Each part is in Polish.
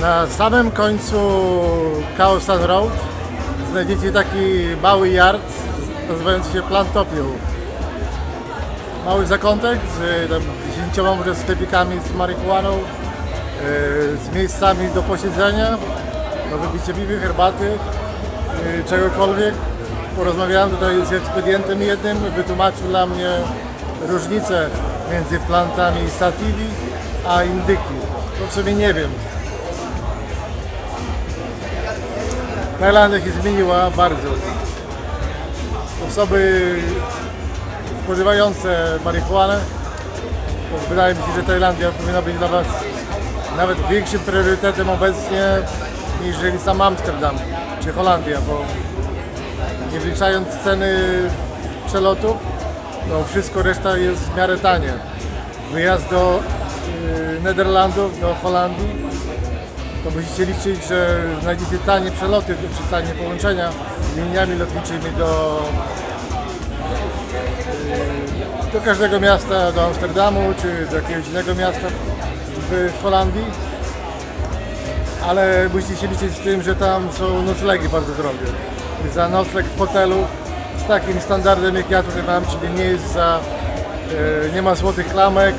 Na samym końcu Kaosan Road znajdziecie taki mały yard nazywający się Plantopił. Mały zakątek z dziesięcioma może sklepikami z marihuaną, yy, z miejscami do posiedzenia, do wybicia piwy, herbaty, yy, czegokolwiek. Porozmawiałem tutaj z ekspedientem jednym, wytłumaczył dla mnie różnicę między plantami sativa a indyki. To sumie nie wiem. Tajlandia się zmieniła bardzo. Osoby spożywające marihuanę, wydaje mi się, że Tajlandia powinna być dla Was nawet większym priorytetem obecnie niż sam Amsterdam czy Holandia, bo nie wliczając ceny przelotów, to wszystko reszta jest w miarę tanie. Wyjazd do y, Nederlandów, do Holandii, to musicie liczyć, że znajdziecie tanie przeloty czy tanie połączenia liniami lotniczymi do, y, do każdego miasta, do Amsterdamu czy do jakiegoś innego miasta w, Holandii. Ale musicie się liczyć z tym, że tam są noclegi bardzo drogie. Za nocleg w hotelu z takim standardem jak ja tutaj mam, czyli nie jest za, e, nie ma złotych klamek,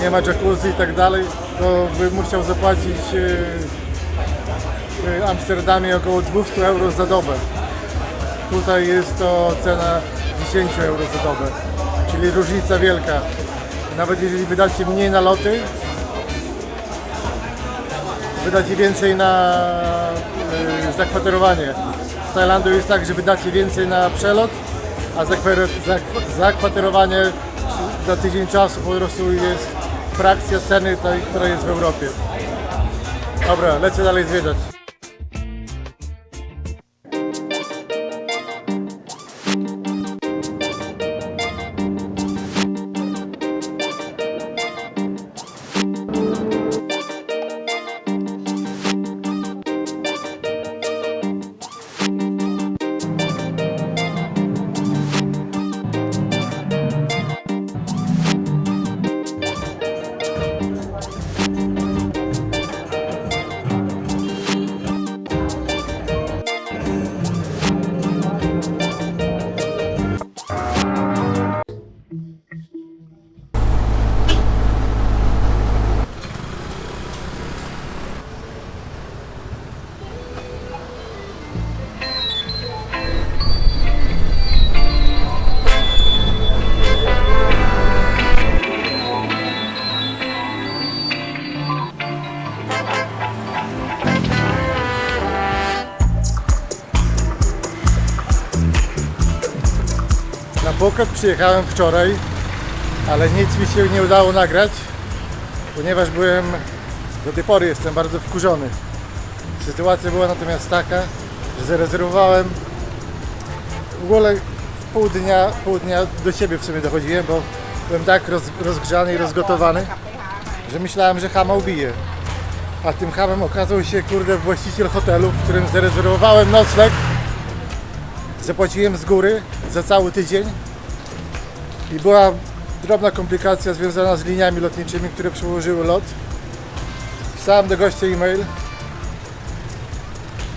nie ma jacuzzi i tak dalej, to bym musiał zapłacić e, w Amsterdamie około 200 euro za dobę. Tutaj jest to cena 10 euro za dobę, czyli różnica wielka. Nawet jeżeli wydacie mniej na loty, wydacie więcej na y, zakwaterowanie. W Tajlandii jest tak, że wydacie więcej na przelot, a zakwaterowanie za tydzień czasu po prostu jest frakcja ceny tej, która jest w Europie. Dobra, lecę dalej zwiedzać. Pokot przyjechałem wczoraj, ale nic mi się nie udało nagrać, ponieważ byłem, do tej pory jestem bardzo wkurzony. Sytuacja była natomiast taka, że zarezerwowałem w ogóle w pół dnia, pół dnia do siebie w sumie dochodziłem, bo byłem tak roz, rozgrzany i rozgotowany, że myślałem, że chama ubije. A tym hamem okazał się, kurde, właściciel hotelu, w którym zarezerwowałem nocleg. Zapłaciłem z góry za cały tydzień i była drobna komplikacja związana z liniami lotniczymi, które przełożyły lot. Pisałem do gościa e-mail.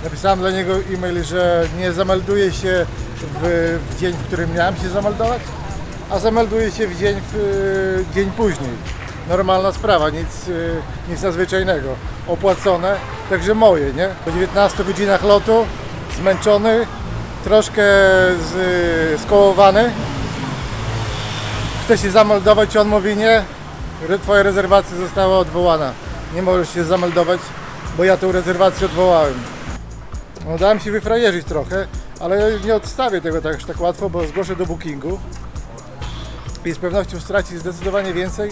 Napisałem dla niego e-mail, że nie zamelduję się w, w dzień, w którym miałem się zameldować, a zamelduję się w dzień, w, dzień później. Normalna sprawa, nic, y, nic nadzwyczajnego. Opłacone, także moje, nie? Po 19 godzinach lotu, zmęczony, troszkę z, skołowany. Chce się zameldować, on mówi nie, twoja rezerwacja została odwołana. Nie możesz się zameldować, bo ja tą rezerwację odwołałem. No dałem się wyfrajerzyć trochę, ale nie odstawię tego tak, tak łatwo, bo zgłoszę do bookingu i z pewnością straci zdecydowanie więcej,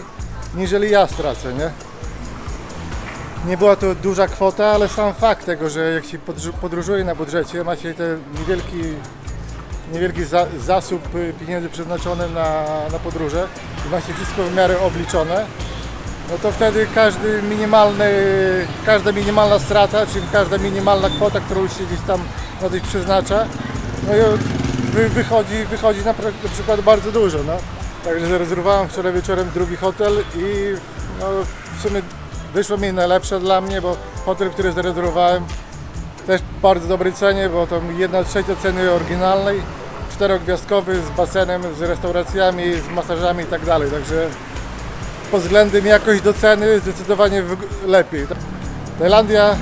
niżeli ja stracę, nie? Nie była to duża kwota, ale sam fakt tego, że jak się podróż- podróżuje na budżecie, ma się ten niewielki, niewielki za, zasób y, pieniędzy przeznaczony na, na podróże i ma się wszystko w miarę obliczone, no to wtedy każdy minimalny, każda minimalna strata, czyli każda minimalna kwota, którą się gdzieś tam na coś przeznacza, no i wy, wychodzi, wychodzi na, na przykład bardzo dużo. No. Także zarezerwowałem wczoraj wieczorem drugi hotel i no, w sumie wyszło mi najlepsze dla mnie, bo hotel, który zarezerwowałem też bardzo dobrej cenie, bo to jedna trzecia ceny oryginalnej, czterogwiazdkowy z basenem, z restauracjami, z masażami i tak dalej, także pod względem jakość do ceny zdecydowanie lepiej. Tajlandia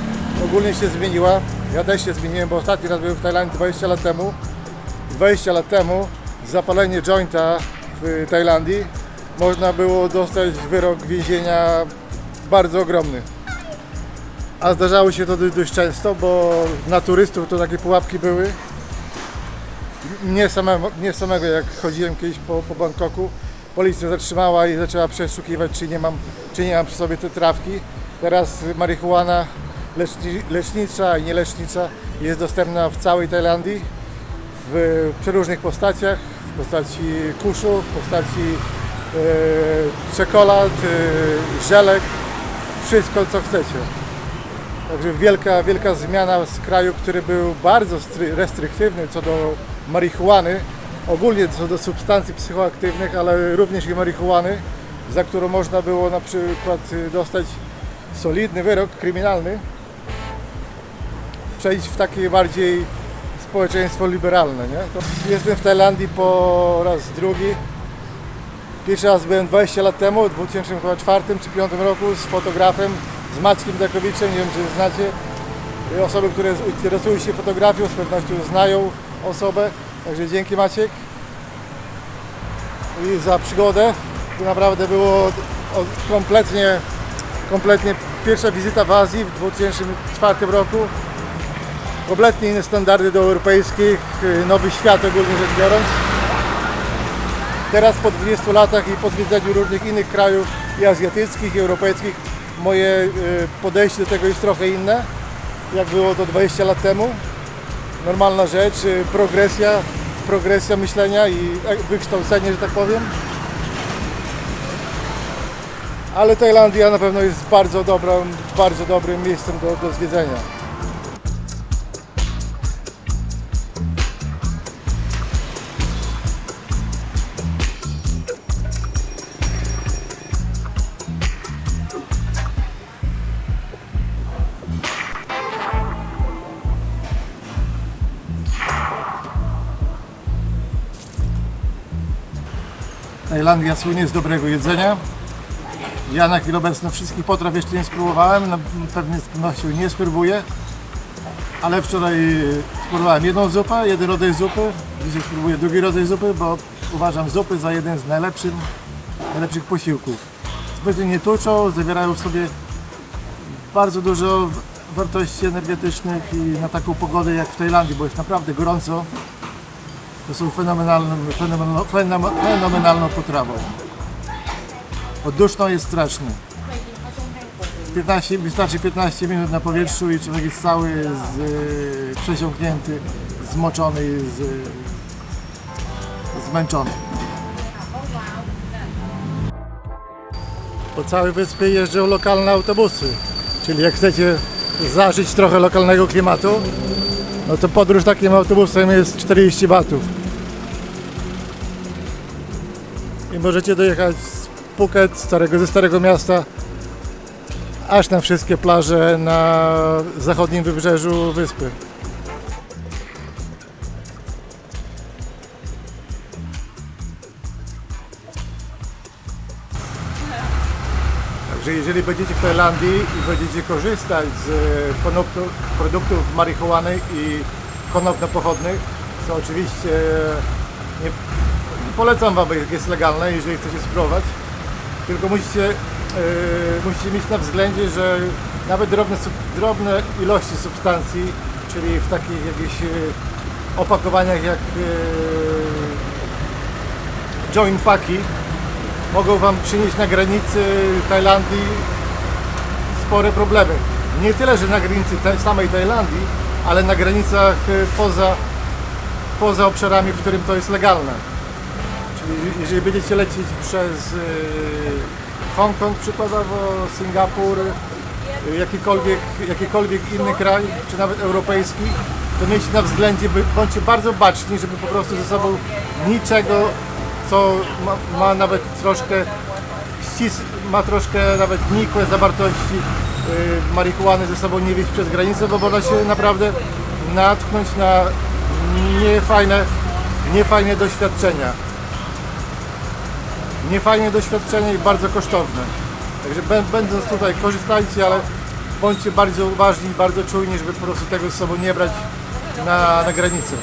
ogólnie się zmieniła, ja też się zmieniłem, bo ostatni raz byłem w Tajlandii 20 lat temu. 20 lat temu zapalenie jointa w Tajlandii można było dostać wyrok więzienia bardzo ogromny. A zdarzało się to do- dość często, bo na turystów to takie pułapki były. Nie samego, nie samego jak chodziłem kiedyś po, po Bangkoku, policja zatrzymała i zaczęła przeszukiwać, czy nie mam, czy nie mam przy sobie te trawki. Teraz marihuana leczni, lecznicza i nielecznicza jest dostępna w całej Tajlandii w przeróżnych postaciach, w postaci kuszu, w postaci e, czekolad, e, żelek, wszystko co chcecie. Także wielka, wielka zmiana z kraju, który był bardzo stry- restryczywny co do marihuany, ogólnie co do substancji psychoaktywnych, ale również i marihuany, za którą można było na przykład y, dostać solidny wyrok kryminalny, przejść w takie bardziej społeczeństwo liberalne. Nie? To jestem w Tajlandii po raz drugi. Pierwszy raz byłem 20 lat temu, w 2004 czy 2005 roku z fotografem, z Maćkiem Dekowiczem, nie wiem czy znacie. I Osoby, które interesują się fotografią z pewnością znają osobę, także dzięki Maciek i za przygodę. To naprawdę było kompletnie, kompletnie pierwsza wizyta w Azji w 2004 roku. Kompletnie inne standardy do europejskich, y, nowy świat ogólnie rzecz biorąc. Teraz po 20 latach i po zwiedzaniu różnych innych krajów i azjatyckich, i europejskich, moje y, podejście do tego jest trochę inne, jak było to 20 lat temu. Normalna rzecz, y, progresja, progresja myślenia i e, wykształcenie, że tak powiem. Ale Tajlandia na pewno jest bardzo dobrą, bardzo dobrym miejscem do, do zwiedzenia. Tajlandia słynie z dobrego jedzenia. Ja na chwilę obecną wszystkich potraw jeszcze nie spróbowałem, na pewnie z pewnością nie spróbuję. Ale wczoraj spróbowałem jedną zupę, jeden rodzaj zupy. Dzisiaj spróbuję drugi rodzaj zupy, bo uważam zupy za jeden z najlepszych, najlepszych posiłków. Zbytnio nie tuczą, zawierają w sobie bardzo dużo wartości energetycznych i na taką pogodę jak w Tajlandii, bo jest naprawdę gorąco, to są fenomenalną, fenomenalną, fenomen- fenomenalną potrawą. Odduszno jest straszny. 15, wystarczy 15 minut na powietrzu i człowiek jest cały z, y, przesiąknięty, zmoczony z, zmęczony. Po całej wyspie jeżdżą lokalne autobusy, czyli jak chcecie zażyć trochę lokalnego klimatu, no to podróż takim autobusem jest 40 batów. I możecie dojechać z Phuket, starego, ze Starego Miasta, aż na wszystkie plaże na zachodnim wybrzeżu wyspy. Także jeżeli będziecie w Tajlandii i będziecie korzystać z e, produktów marihuany i konop pochodnych, co oczywiście nie, nie polecam Wam, jak jest legalne, jeżeli chcecie spróbować, tylko musicie, e, musicie mieć na względzie, że nawet drobne, drobne ilości substancji, czyli w takich jakichś e, opakowaniach jak e, joint mogą Wam przynieść na granicy Tajlandii spore problemy. Nie tyle, że na granicy samej Tajlandii, ale na granicach e, poza, poza obszarami, w którym to jest legalne. Czyli jeżeli będziecie lecieć przez e, Hongkong przykładowo, Singapur, e, jakikolwiek, jakikolwiek inny kraj, czy nawet europejski, to miejcie na względzie, bądźcie bardzo baczni, żeby po prostu ze sobą niczego, co ma, ma nawet troszkę ma troszkę nawet nikłe zawartości y, marihuany ze sobą nie wieść przez granicę, bo można się naprawdę natknąć na niefajne, niefajne doświadczenia. Niefajne doświadczenie i bardzo kosztowne. Także bę- będąc tutaj korzystajcie, ale bądźcie bardzo uważni i bardzo czujni, żeby po prostu tego ze sobą nie brać na, na granicę.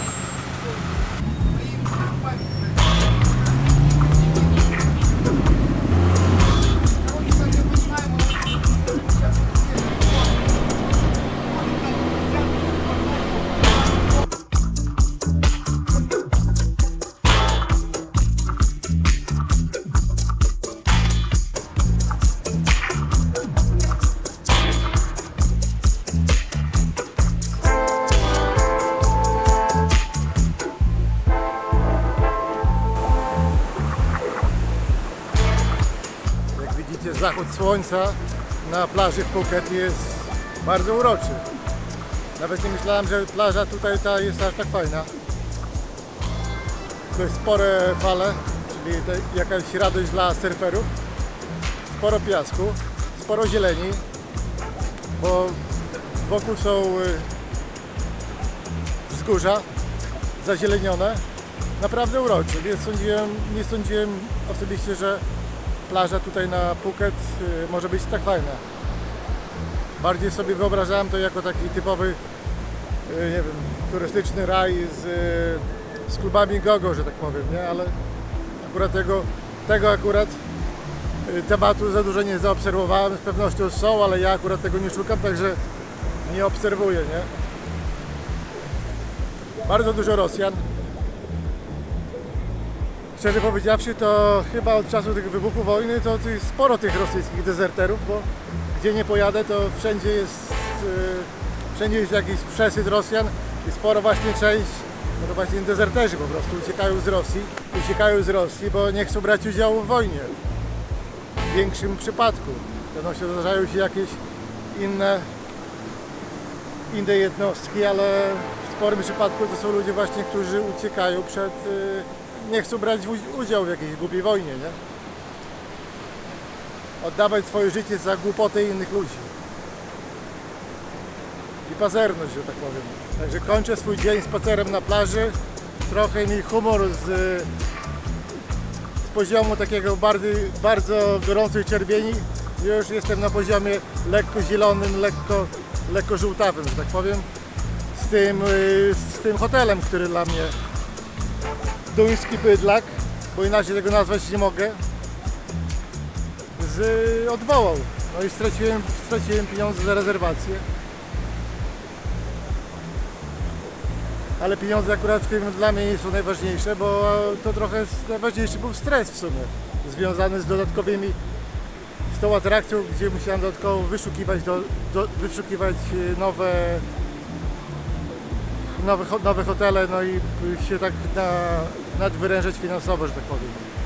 Zachód słońca na plaży w Phuket jest bardzo uroczy. Nawet nie myślałem, że plaża tutaj ta jest aż tak fajna. Jest spore fale, czyli jakaś radość dla surferów. Sporo piasku, sporo zieleni, bo wokół są y, wzgórza zazielenione. Naprawdę urocze. Nie sądziłem, nie sądziłem osobiście, że plaża tutaj na Phuket y, może być tak fajna. Bardziej sobie wyobrażałem to jako taki typowy, y, nie wiem, turystyczny raj z, y, z klubami gogo, że tak powiem, nie? Ale akurat tego, tego akurat tematu za dużo nie zaobserwowałem. Z pewnością są, ale ja akurat tego nie szukam, także nie obserwuję, nie? Bardzo dużo Rosjan. Szczerze powiedziawszy, to chyba od czasu tych wybuchu wojny to jest sporo tych rosyjskich dezerterów, bo gdzie nie pojadę, to wszędzie jest, yy, wszędzie jest jakiś przesyt Rosjan i sporo właśnie część, no to właśnie dezerterzy po prostu uciekają z Rosji, uciekają z Rosji, bo nie chcą brać udziału w wojnie. W większym przypadku. Wiadomo, zdarzają się jakieś inne, inne jednostki, ale w sporym przypadku to są ludzie właśnie, którzy uciekają przed, yy, nie chcą brać udziału w jakiejś głupiej wojnie, nie? Oddawać swoje życie za głupotę innych ludzi. I pazerność, że tak powiem. Także kończę swój dzień spacerem na plaży. Trochę mi humor z, z poziomu takiego bardziej, bardzo gorącej czerwieni. Już jestem na poziomie lekko zielonym, lekko, lekko żółtawym, że tak powiem. Z tym, y, z tym hotelem, który dla mnie duński bydlak, bo inaczej tego nazwać nie mogę, z, odwołał. No i straciłem, straciłem pieniądze za rezerwację. Ale pieniądze akurat w tym dla mnie nie są najważniejsze, bo to trochę najważniejszy był stres w sumie, związany z dodatkowymi, z tą atrakcją, gdzie musiałem dodatkowo wyszukiwać, do, do, wyszukiwać y, nowe nowe, nowe hotele, no i się tak na, nadwyrężać finansowo, że tak powiem.